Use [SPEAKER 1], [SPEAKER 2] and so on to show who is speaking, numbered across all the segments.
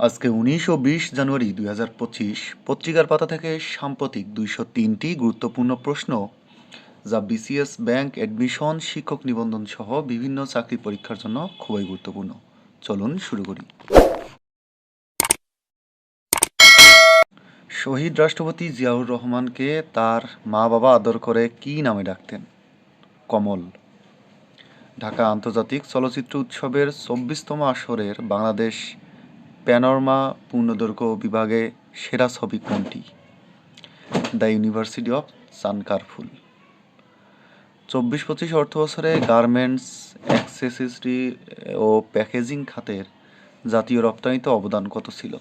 [SPEAKER 1] আজকে উনিশ ও বিশ জানুয়ারি দুই হাজার পঁচিশ, পত্রিকার পাতা থেকে সাম্প্রতিক দুইশো তিনটি গুরুত্বপূর্ণ প্রশ্ন, যা বিসিএস ব্যাংক অ্যাডমিশন শিক্ষক নিবন্ধন সহ বিভিন্ন চাকরি পরীক্ষার জন্য খুবই গুরুত্বপূর্ণ। চলুন শুরু করি। শহীদ রাষ্ট্রপতি জিয়াউর রহমানকে তার মা বাবা আদর করে কি নামে ডাকতেন? কমল। ঢাকা আন্তর্জাতিক চলচ্চিত্র উৎসবের চব্বিশতম আসরের বাংলাদেশ প্যানোরমা পূর্ণদৈর্ঘ্য বিভাগে সেরা ছবি কোনটি? দ্য ইউনিভার্সিটি অফ সানকারফুল। চব্বিশ পঁচিশ অর্থ বছরে গার্মেন্টস অ্যাক্সেসরি ও প্যাকেজিং খাতের জাতীয় রপ্তানিতে অবদান কত ছিল?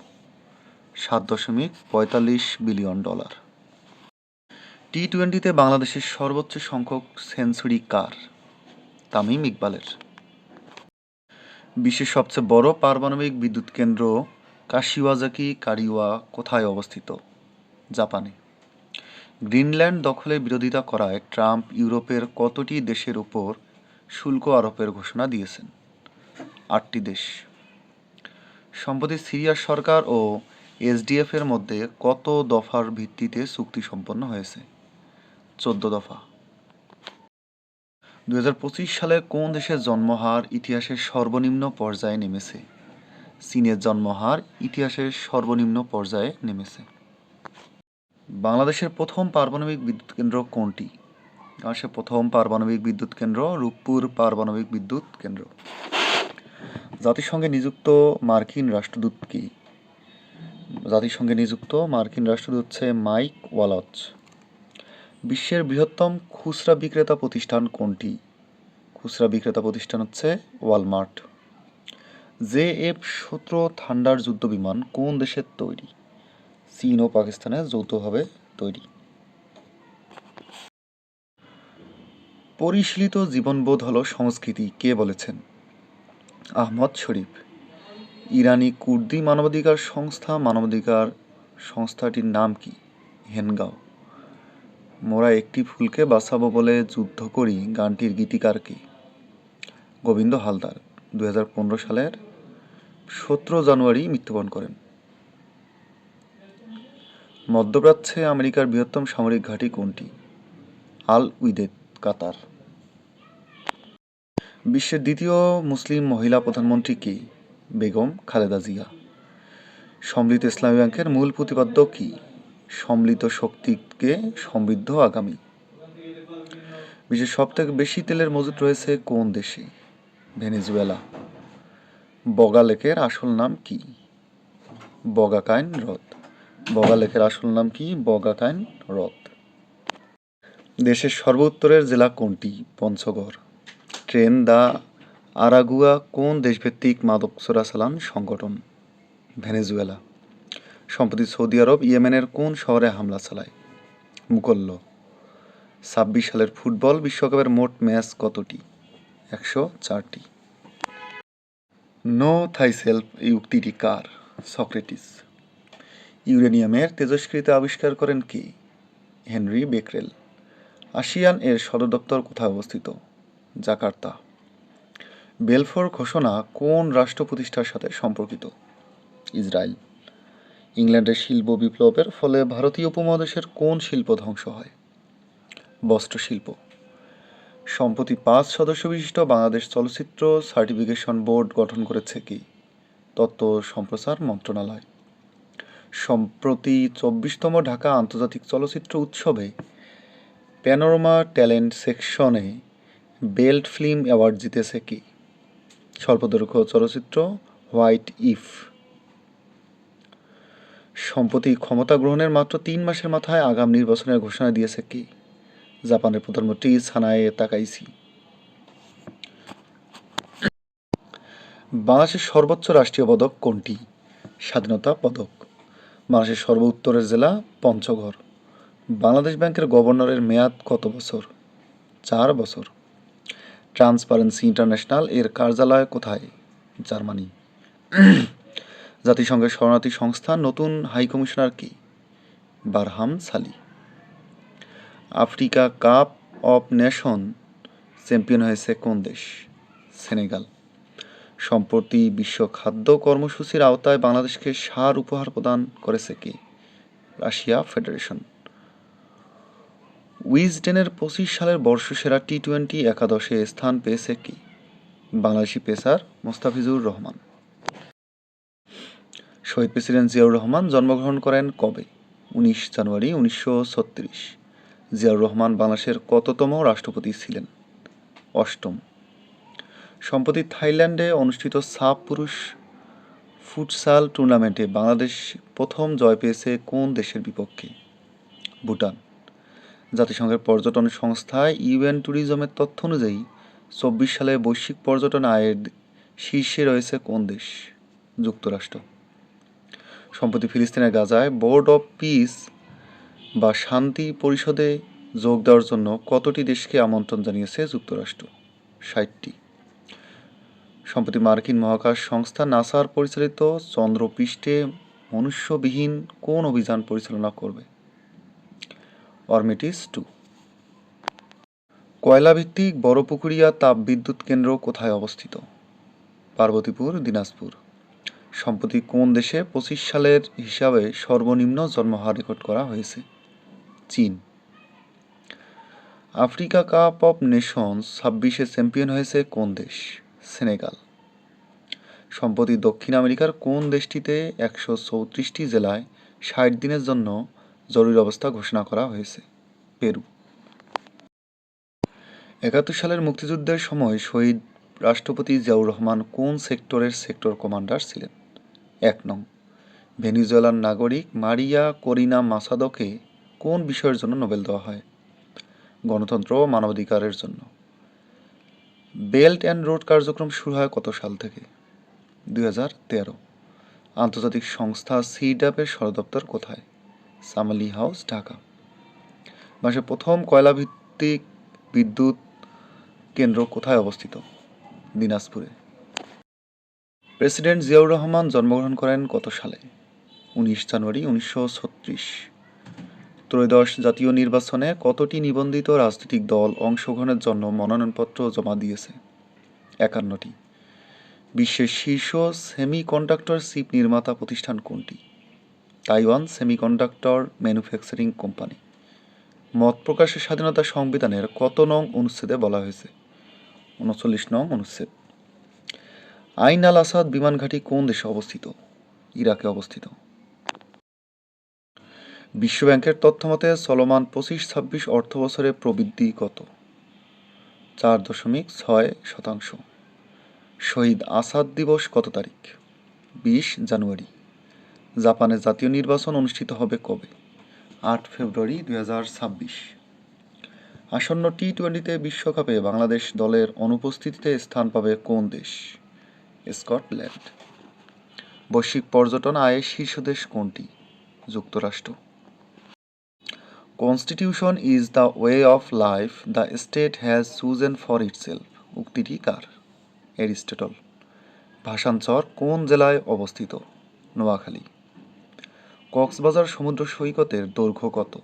[SPEAKER 1] সাত দশমিক পঁয়তাল্লিশ বিলিয়ন ডলার। টি টোয়েন্টিতে বাংলাদেশের সর্বোচ্চ সংখ্যক সেঞ্চুরি কার? তামিম ইকবালের। বিশ্বের সবচেয়ে বড় পারমাণবিক বিদ্যুৎ কেন্দ্র কাশিওয়াজাকি কারিওয়া কোথায় অবস্থিত? জাপানে। গ্রিনল্যান্ড দখলের বিরোধিতা করায় ট্রাম্প ইউরোপের কতটি দেশের উপর শুল্ক আরোপের ঘোষণা দিয়েছেন? আটটি দেশ। সম্প্রতি সিরিয়ার সরকার ও এসডিএফ এর মধ্যে কত দফার ভিত্তিতে চুক্তি সম্পন্ন হয়েছে? চোদ্দ দফা। দু হাজার পঁচিশ সালে কোন দেশের জন্মহার ইতিহাসের সর্বনিম্ন পর্যায়ে নেমেছে? চীনের জন্মহার ইতিহাসের সর্বনিম্ন পর্যায়ে নেমেছে। বাংলাদেশের প্রথম পারমাণবিক বিদ্যুৎ কেন্দ্র কোনটি? বাংলাদেশের প্রথম পারমাণবিক বিদ্যুৎ কেন্দ্র রূপপুর পারমাণবিক বিদ্যুৎ কেন্দ্র। জাতিসংঘে নিযুক্ত মার্কিন রাষ্ট্রদূত কি? জাতিসংঘে নিযুক্ত মার্কিন রাষ্ট্রদূত হচ্ছে মাইক ওয়ালচ। বিশ্বের বৃহত্তম খুচরা বিক্রেতা প্রতিষ্ঠান কোনটি? খুচরা বিক্রেতা প্রতিষ্ঠান হচ্ছে ওয়ালমার্ট। জে এফ সতেরো থান্ডার যুদ্ধ বিমান কোন দেশের তৈরি? চীন ও পাকিস্তানে যৌথভাবে তৈরি। পরিশীলিত জীবনবোধ হলো সংস্কৃতি, কে বলেছেন? আহমদ শরীফ। ইরানি কুর্দি মানবাধিকার সংস্থা, মানবাধিকার সংস্থাটির নাম কি? হেনগাঁও। মোরা একটি ফুলকে বাঁচাবো বলে যুদ্ধ করি গানটির গীতিকার কি? গোবিন্দ হালদার, দুই হাজার পনেরো সালের সতেরো জানুয়ারি মৃত্যুবরণ করেন। মধ্যপ্রাচ্যে আমেরিকার বৃহত্তম সামরিক ঘাঁটি কোনটি? আল উইদেদ, কাতার। বিশ্বের দ্বিতীয় মুসলিম মহিলা প্রধানমন্ত্রী কি? বেগম খালেদা জিয়া। সম্মিলিত ইসলামী ব্যাংকের মূল প্রতিপাদ্য কি? সম্মিলিত শক্তিকে সমৃদ্ধ আগামী। বিশ্বের সবথেকে বেশি তেলের মজুত রয়েছে কোন দেশে? ভেনেজুয়েলা। বগা লেকের আসল নাম কি? বগাকাইন হ্রদ। বগা লেকের আসল নাম কি? বগাকাইন হ্রদ। দেশের সর্বোত্তরের জেলা কোনটি? পঞ্চগড়। ট্রেন দা আরাগুয়া কোন দেশভিত্তিক মাদক চোরাচালান সংগঠন? ভেনেজুয়েলা। সম্প্রতি সৌদি আরব, ইয়েমেনের কোন শহরে হামলা চালায়? মুকল্ল। ছাব্বিশ সালের ফুটবল বিশ্বকাপের মোট ম্যাচ কতটি? একশো চারটি। নো থাইসেলফ উক্তিটি কার? সক্রেটিস। ইউরেনিয়ামের তেজস্ক্রিয়তা আবিষ্কার করেন কে? হেনরি বেকরেল। আসিয়ান এর সদর দপ্তর কোথায় অবস্থিত? জাকার্তা। বেলফোর ঘোষণা কোন রাষ্ট্র প্রতিষ্ঠার সাথে সম্পর্কিত? ইসরায়েল। ইংল্যান্ডের শিল্প বিপ্লবের ফলে ভারতীয় উপমহাদেশের কোন শিল্প ধ্বংস হয়? বস্ত্র শিল্প। সম্প্রতি পাঁচ সদস্য বিশিষ্ট বাংলাদেশ চলচ্চিত্র সার্টিফিকেশন বোর্ড গঠন করেছে কি? তথ্য সম্প্রচার মন্ত্রণালয়। সম্প্রতি চব্বিশতম ঢাকা আন্তর্জাতিক চলচ্চিত্র উৎসবে প্যানোরমা ট্যালেন্ট সেকশনে বেল্ট ফিল্ম অ্যাওয়ার্ড জিতেছে কি? স্বল্পদৈর্ঘ্য চলচ্চিত্র হোয়াইট ইফ। সম্প্রতি ক্ষমতা গ্রহণের মাত্র তিন মাসের মাথায় আগাম নির্বাচনের ঘোষণা দিয়েছে কি? জাপানের প্রধানমন্ত্রী সানায়ে তাকাইসি। বাংলাদেশের সর্বোচ্চ রাষ্ট্রীয় পদক কোনটি? স্বাধীনতা পদক। বাংলাদেশের সর্ব উত্তরের জেলা পঞ্চগড়। বাংলাদেশ ব্যাংকের গভর্নরের মেয়াদ কত বছর? চার বছর। ট্রান্সপারেন্সি ইন্টারন্যাশনাল এর কার্যালয় কোথায়? জার্মানি। জাতিসংঘের শরণার্থী সংস্থার নতুন হাই কমিশনার কি? Barham Salih. Africa cup of nation champion হয়েছে কোন দেশ? সেনেগাল। সম্প্রতি বিশ্ব খাদ্য কর্মসূচির আওতায় বাংলাদেশকে সার উপহার প্রদান করেছে কে? Russia federation. উইজডেনের পঁচিশ সালের বর্ষসেরা টি টোয়েন্টি একাদশে স্থান পেয়েছে কি? বাংলাদেশি পেসার মোস্তাফিজুর রহমান। শহীদ প্রেসিডেন্ট জিয়াউর রহমান জন্মগ্রহণ করেন কবে? উনিশ জানুয়ারি উনিশশো ছত্রিশ। জিয়াউর রহমান বাংলাদেশের কততম রাষ্ট্রপতি ছিলেন? অষ্টম। সম্প্রতি থাইল্যান্ডে অনুষ্ঠিত সাব পুরুষ ফুটসাল টুর্নামেন্টে বাংলাদেশ প্রথম জয় পেয়েছে কোন দেশের বিপক্ষে? ভুটান। জাতিসংঘের পর্যটন সংস্থা ইউএন ট্যুরিজমের তথ্য অনুযায়ী চব্বিশ সালে বৈশ্বিক পর্যটন আয়ের শীর্ষে রয়েছে কোন দেশ? যুক্তরাষ্ট্র। সম্প্রতি ফিলিস্তিনের গাজায় বোর্ড অফ পিস বা শান্তি পরিষদে যোগ দেওয়ার জন্য কতটি দেশকে আমন্ত্রণ জানিয়েছে যুক্তরাষ্ট্র? ষাটটি। সম্প্রতি মার্কিন মহাকাশ সংস্থা নাসার পরিচালিত চন্দ্রপৃষ্ঠে মনুষ্যবিহীন কোন অভিযান পরিচালনা করবে? অরমেটিস টু। কয়লাভিত্তিক বড়পুকুরিয়া তাপবিদ্যুৎ কেন্দ্র কোথায় অবস্থিত? পার্বতীপুর, দিনাজপুর। সম্প্রতি কোন দেশে পঁচিশ সালের হিসাবে সর্বনিম্ন জন্মহার রেকর্ড করা হয়েছে? চীন। আফ্রিকা কাপ অফ নেশনস ছাব্বিশে চ্যাম্পিয়ন হয়েছে কোন দেশ? সেনেগাল। সম্প্রতি দক্ষিণ আমেরিকার কোন দেশটিতে একশো চৌত্রিশটি জেলায় ষাট দিনের জন্য জরুরি অবস্থা ঘোষণা করা হয়েছে? পেরু। একাত্তর সালের মুক্তিযুদ্ধের সময় শহীদ রাষ্ট্রপতি জিয়াউর রহমান কোন সেক্টরের সেক্টর কমান্ডার ছিলেন? এক নং। ভেনিজুয়েলার নাগরিক মারিয়া করিনা মাসাদোকে কোন বিষয়ের জন্য নোবেল দেওয়া হয়? গণতন্ত্র ও মানবাধিকারের জন্য। বেল্ট অ্যান্ড রোড কার্যক্রম শুরু হয় কত সাল থেকে? দুই হাজার তেরো। আন্তর্জাতিক সংস্থা সিডাপের সদর দপ্তর কোথায়? সামালি হাউস, ঢাকা। মাসে প্রথম কয়লাভিত্তিক বিদ্যুৎ কেন্দ্র কোথায় অবস্থিত? দিনাজপুরে। প্রেসিডেন্ট জিয়াউর রহমান জন্মগ্রহণ করেন কত সালে? উনিশ জানুয়ারি উনিশশো ছত্রিশ। ত্রয়োদশ জাতীয় নির্বাচনে কতটি নিবন্ধিত রাজনৈতিক দল অংশগ্রহণের জন্য মনোনয়নপত্র জমা দিয়েছে? একান্নটি। বিশ্বের শীর্ষ সেমিকন্ডাক্টর চিপ নির্মাতা প্রতিষ্ঠান কোনটি? Taiwan semiconductor manufacturing company. মত প্রকাশের স্বাধীনতা সংবিধানের কত নং অনুচ্ছেদে বলা হয়েছে? উনচল্লিশ নং অনুচ্ছেদ। আইন আল আসাদ বিমান ঘাঁটি কোন দেশে অবস্থিত? ইরাকে অবস্থিত। বিশ্বব্যাংকের তথ্যমতে চলমান পঁচিশ ছাব্বিশ অর্থ বছরে প্রবৃদ্ধি কত? চার দশমিক ছয় শতাংশ। শহীদ আসাদ দিবস কত তারিখ? বিশ জানুয়ারি। জাপানে জাতীয় নির্বাচন অনুষ্ঠিত হবে কবে? আট ফেব্রুয়ারি দুই হাজার ছাব্বিশ। আসন্ন টি টোয়েন্টিতে বিশ্বকাপে বাংলাদেশ দলের অনুপস্থিতিতে স্থান পাবে কোন দেশ? স্কটল্যান্ড। বৈশ্বিক পর্যটন আয়ে শীর্ষ দেশ কোনটি? যুক্তরাষ্ট্র। Constitution is the way of life the state has chosen for itself উক্তিটি কার? এরিস্টটল ভাষাঞ্চর কোন জেলায় অবস্থিত? নোয়াখালী। কক্সবাজার সমুদ্র সৈকতের দৈর্ঘ্য কত?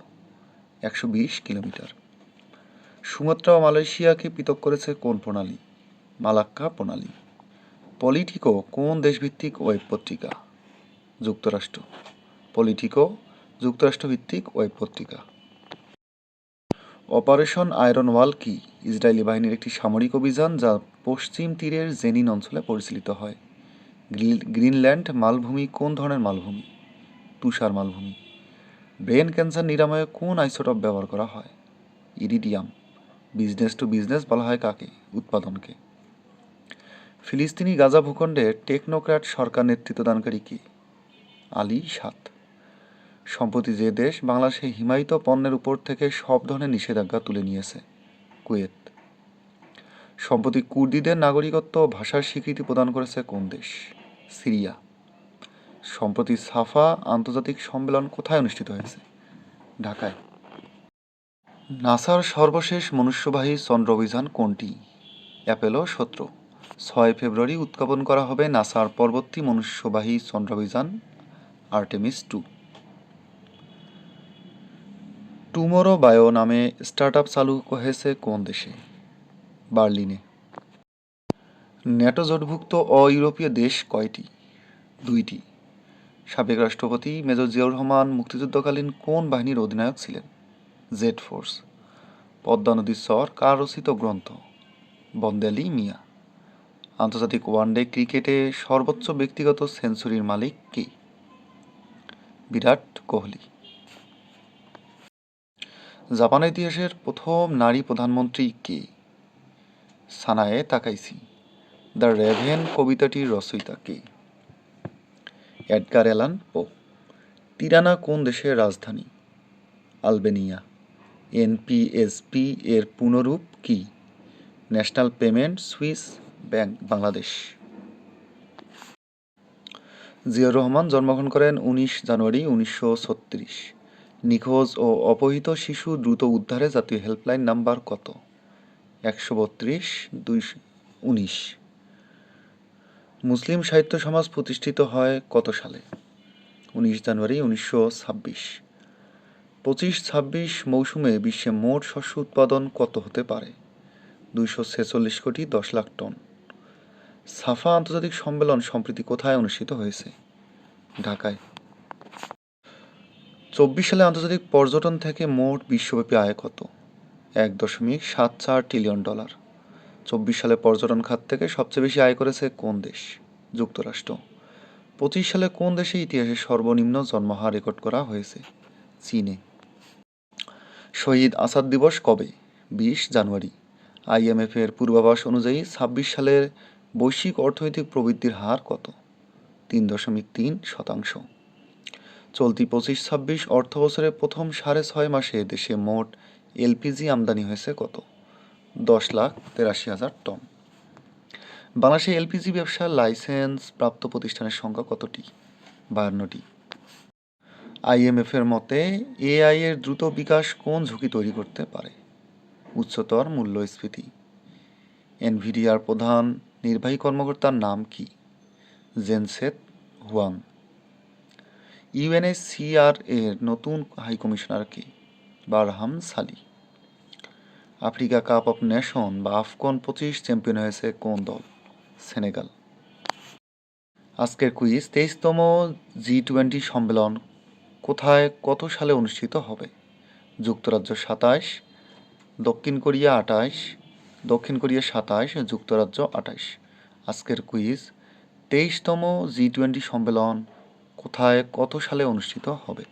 [SPEAKER 1] একশো বিশ কিলোমিটার। সুমাত্রা ও মালয়েশিয়াকে পৃথক করেছে কোন প্রণালী? মালাক্কা প্রণালী। পলিটিকো কোন দেশভিত্তিক ওয়েব পত্রিকা? যুক্তরাষ্ট্র। পলিটিকো যুক্তরাষ্ট্রভিত্তিক ওয়েব পত্রিকা। অপারেশন আয়রন ওয়াল কি? ইসরায়েলি বাহিনীর একটি সামরিক অভিযান যা পশ্চিম তীরের জেনিন অঞ্চলে পরিচালিত হয়। গ্রিনল্যান্ড মালভূমি কোন ধরনের মালভূমি? তুষার মালভূমি। ব্রেন ক্যান্সার নিরাময়ে কোন আইসোটপ ব্যবহার করা হয়? ইরিডিয়াম। বিজনেস টু বিজনেস বলা হয় কাকে? উৎপাদনকে। ফিলিস্তিনি গাজা ভূখণ্ডে টেকনোক্র্যাট সরকার নেতৃত্বদানকারী কি? আলী সাত। সম্প্রতি যে দেশ বাংলাদেশে হিমায়িত পণ্যের উপর থেকে সব ধরনের নিষেধাজ্ঞা তুলে নিয়েছে, কুয়েত। সম্প্রতি কুর্দিদের নাগরিকত্ব ভাষার স্বীকৃতি প্রদান করেছে কোন দেশ? সিরিয়া। সম্প্রতি সাফা আন্তর্জাতিক সম্মেলন কোথায় অনুষ্ঠিত হয়েছে? ঢাকায়। নাসার সর্বশেষ মনুষ্যবাহী চন্দ্র অভিযান কোনটি? অ্যাপেলো সতেরো। ছয় ফেব্রুয়ারি উৎক্ষেপণ করা হবে নাসার পরবর্তী মনুষ্যবাহী চন্দ্রাভিযান, আর্টেমিস টু। টুমোরো বায়ো নামে স্টার্টআপ চালু হয়েছে কোন দেশে? বার্লিনে। ন্যাটো জোটভুক্ত অ ইউরোপীয় দেশ কয়টি? দুইটি। সাবেক রাষ্ট্রপতি মেজর জিয়াউর রহমান মুক্তিযুদ্ধকালীন কোন বাহিনীর অধিনায়ক ছিলেন? Z force. পদ্মা নদীর স্বর কার রচিত গ্রন্থ বন্দেলি মিয়া। আন্তর্জাতিক ওয়ানডে ক্রিকেটে সর্বোচ্চ ব্যক্তিগত সেঞ্চুরির মালিক কে? বিরাট কোহলি। জাপানের ইতিহাসের প্রথম নারী প্রধানমন্ত্রী কে? সানায়ে তাকাইসি দ্য রেভেন কবিতাটির রচয়িতা কে? Edgar Allan Poe. তিরানা কোন দেশের রাজধানী? আলবেনিয়া। এনপিএসপি এর পুনরূপ কি? National payment switch bank Bangladesh. Ziaur Rahman জন্মগ্রহণ করেন উনিশ জানুয়ারি উনিশশো ছত্রিশ। নিখোঁজ ও অপহৃত শিশু দ্রুত উদ্ধারে জাতীয় হেল্পলাইন নাম্বার কত? একশো বত্রিশ, দুইশো উনিশ। মুসলিম সাহিত্য সমাজ প্রতিষ্ঠিত হয় কত সালে? উনিশ জানুয়ারি উনিশশো ছাব্বিশ। পঁচিশ ছাব্বিশ মৌসুমে বিশ্বে মোট শস্য উৎপাদন কত হতে পারে? দুইশো ছেচল্লিশ কোটি দশ লাখ টন। সাফা আন্তর্জাতিক সম্মেলন সম্প্রতি কোথায় অনুষ্ঠিত হয়েছে? ঢাকায়। চব্বিশ সালে আন্তর্জাতিক পর্যটন থেকে মোট বিশ্বব্যাপী আয় কত? এক দশমিক সাত চার ট্রিলিয়ন ডলার চব্বিশ সালে পর্যটন খাত থেকে সবচেয়ে বেশি আয় করেছে কোন দেশ? যুক্তরাষ্ট্র। পঁচিশ সালে কোন দেশে ইতিহাসে সর্বনিম্ন জন্মহার রেকর্ড করা হয়েছে? চীনে। শহীদ আসাদ দিবস কবে? বিশ জানুয়ারি। আইএমএফ এর পূর্বাভাস অনুযায়ী ছাব্বিশ সালের বৈশ্বিক অর্থনৈতিক প্রবৃদ্ধির হার কত? তিন দশমিক তিন শতাংশ। চলতি পঁচিশ ছাব্বিশ অর্থ বছরের প্রথম সাড়ে ছয় মাসে দেশে মোট এলপিজি আমদানি হয়েছে কত? দশ লাখ তেরাশি হাজার টন। বাংলাদেশে এলপিজি ব্যবসার লাইসেন্স প্রাপ্ত প্রতিষ্ঠানের সংখ্যা কতটি? বায়ান্নটি। আইএমএফ এর মতে এআই এর দ্রুত বিকাশ কোন ঝুঁকি তৈরি করতে পারে? উচ্চতর মূল্যস্ফীতি। এনভিডিআর প্রধান নির্বাহী কর্মকর্তার নাম কি? জেনসেত হুয়াং। ইউএনএসসিআর এর নতুন হাই কমিশনার কে? বারহাম সালি। আফ্রিকা কাপ অফ নেশন বা আফকন পঁচিশ চ্যাম্পিয়ন হয়েছে কোন দল? সেনেগাল। আজকের কুইজ, তেইশতম জি টোয়েন্টি সম্মেলন কোথায়, কত সালে অনুষ্ঠিত হবে? যুক্তরাজ্য সাতাশ দক্ষিণ কোরিয়া আটাইশ দক্ষিণ কোরিয়া সাতাশ যুক্তরাজ্য আটাইশ আজকের কুইজ, তেইশতম জি টোয়েন্টি সম্মেলন কোথায়, কত সালে অনুষ্ঠিত হবে?